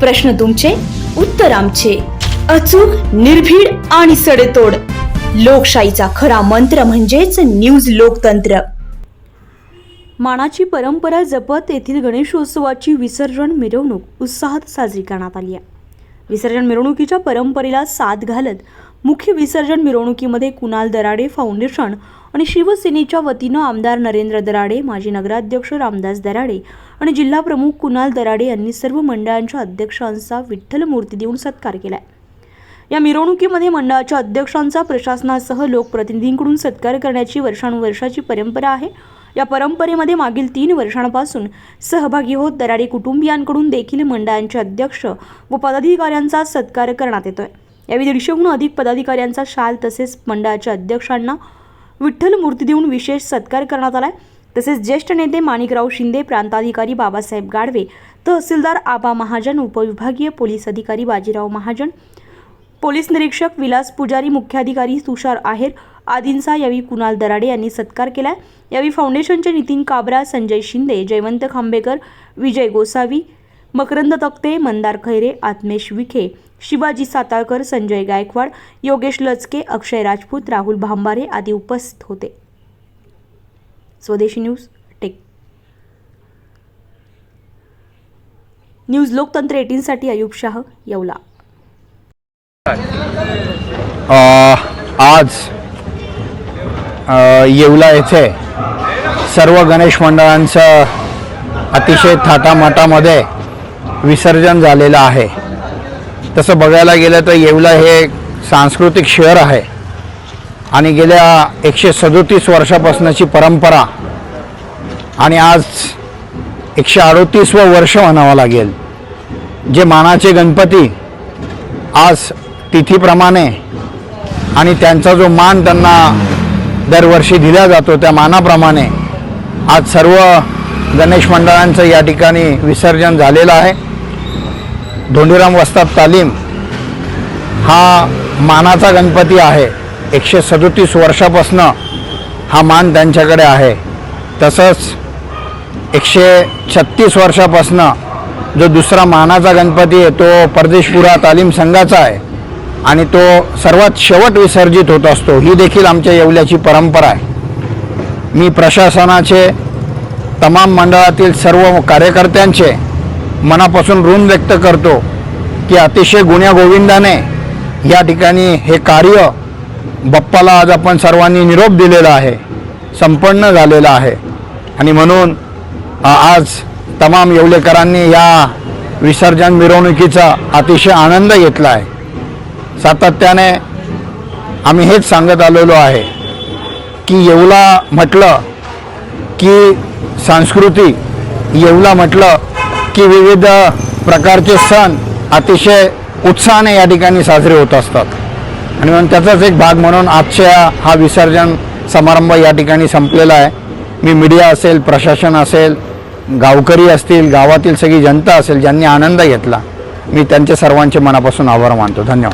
प्रश्न तुमचे उत्तर आमचे. अचूक निर्भीड आणि सडेतोड. लोकशाहीचा खरा मंत्र म्हणजेच न्यूज लोकतंत्र. मानाची परंपरा जपत येथील गणेशोत्सवाची विसर्जन मिरवणूक उत्साहात साजरी करण्यात आली आहे. विसर्जन मिरवणुकीच्या परंपरेला साथ घालत मुख्य विसर्जन मिरवणुकीमध्ये कुणाल दराडे फाउंडेशन आणि शिवसेनेच्या वतीनं आमदार नरेंद्र दराडे माजी नगराध्यक्ष रामदास दराडे आणि जिल्हाप्रमुख कुणाल दराडे यांनी सर्व मंडळांच्या अध्यक्षांचा विठ्ठल मूर्ती देऊन सत्कार केलाय. या मिरवणुकीमध्ये मंडळाच्या अध्यक्षांचा प्रशासनासह लोकप्रतिनिधींकडून सत्कार करण्याची वर्षानुवर्षाची परंपरा आहे. या परंपरेमध्ये मागील तीन वर्षांपासून सहभागी होत दराडे कुटुंबियांकडून देखील मंडळांचे अध्यक्ष व पदाधिकाऱ्यांचा सत्कार करण्यात येतोय. यावेळी दीडशेहून अधिक पदाधिकाऱ्यांचा शाल तसेच मंडळाच्या अध्यक्षांना विठ्ठल मूर्ती देऊन विशेष सत्कार करण्यात आलाय. तसेच ज्येष्ठ नेते माणिकराव शिंदे प्रांताधिकारी बाबासाहेब गाडवे तहसीलदार आबा महाजन उपविभागीय पोलीस अधिकारी बाजीराव महाजन पोलीस निरीक्षक विलास पुजारी मुख्याधिकारी तुषार आहेर आदींचा यावेळी कुणाल दराडे यांनी सत्कार केला यावेळी फाउंडेशनचे नितीन काबरा संजय शिंदे जयवंत खांबेकर विजय गोसावी मकरंद तक्ते मंदार खैरे आत्मेश विखे शिवाजी साताळकर संजय गायकवाड योगेश लचके अक्षय राजपूत राहुल भांबारे आदी उपस्थित होते. स्वदेशी न्यूज टेक. न्यूज लोकतंत्र एटीनसाठी अयुब शाह येवला. आज येवला येथे सर्व गणेश मंडळांचं अतिशय थाटामाटामध्ये विसर्जन झालेलं आहे. तसं बघायला गेलं तर येवला हे सांस्कृतिक शहर आहे. आणि गेल्या एकशे सदोतीस वर्षापासूनची परंपरा आणि आज एकशे अडोतीसवं वर्ष म्हणावं लागेल. जे मानाचे गणपती आज तिथीप्रमाणे आणि त्यांचा जो मान त्यांना दरवर्षी दिला जातो त्या मानाप्रमाणे आज सर्व गणेश मंडळांचं या ठिकाणी विसर्जन झालेलं आहे. धोंडीराम वस्ताद तालीम हा मानाचा गणपती आहे. एकशे सदोतीस वर्षापासनं हा मान त्यांच्याकडे आहे. तसंच एकशे छत्तीस वर्षापासनं जो दुसरा मानाचा गणपती आहे तो परदेशपुरा तालीम संघाचा आहे. आणि तो सर्वात शेवट विसर्जित होत असतो. ही देखील आमच्या येवल्याची परंपरा आहे. मी प्रशासनाचे तमाम मंडळातील सर्व कार्यकर्त्यांचे मनापासून ऋण व्यक्त करतो की अतिशय गुण्यागोविंदाने या ठिकाणी हे कार्य बाप्पाला आज आपण सर्वांनी निरोप दिलेला आहे संपन्न झालेला आहे. आणि म्हणून आज तमाम येवलेकरांनी या विसर्जन मिरवणुकीचा अतिशय आनंद घेतला आहे. सातत्याने आम्ही हेच सांगत आलेलो आहे की येवला म्हटलं की संस्कृती येवला म्हटलं की विविध प्रकारचे सण अतिशय उत्साहाने या ठिकाणी साजरे होत असतात. आणि म्हणून त्याचाच एक भाग म्हणून आजच्या हा विसर्जन समारंभ या ठिकाणी संपलेला आहे. मी मीडिया असेल प्रशासन असेल गावकरी असतील गावातील सगळी जनता असेल ज्यांनी आनंद घेतला मी त्यांच्या सर्वांचे मनापासून आभार मानतो. धन्यवाद.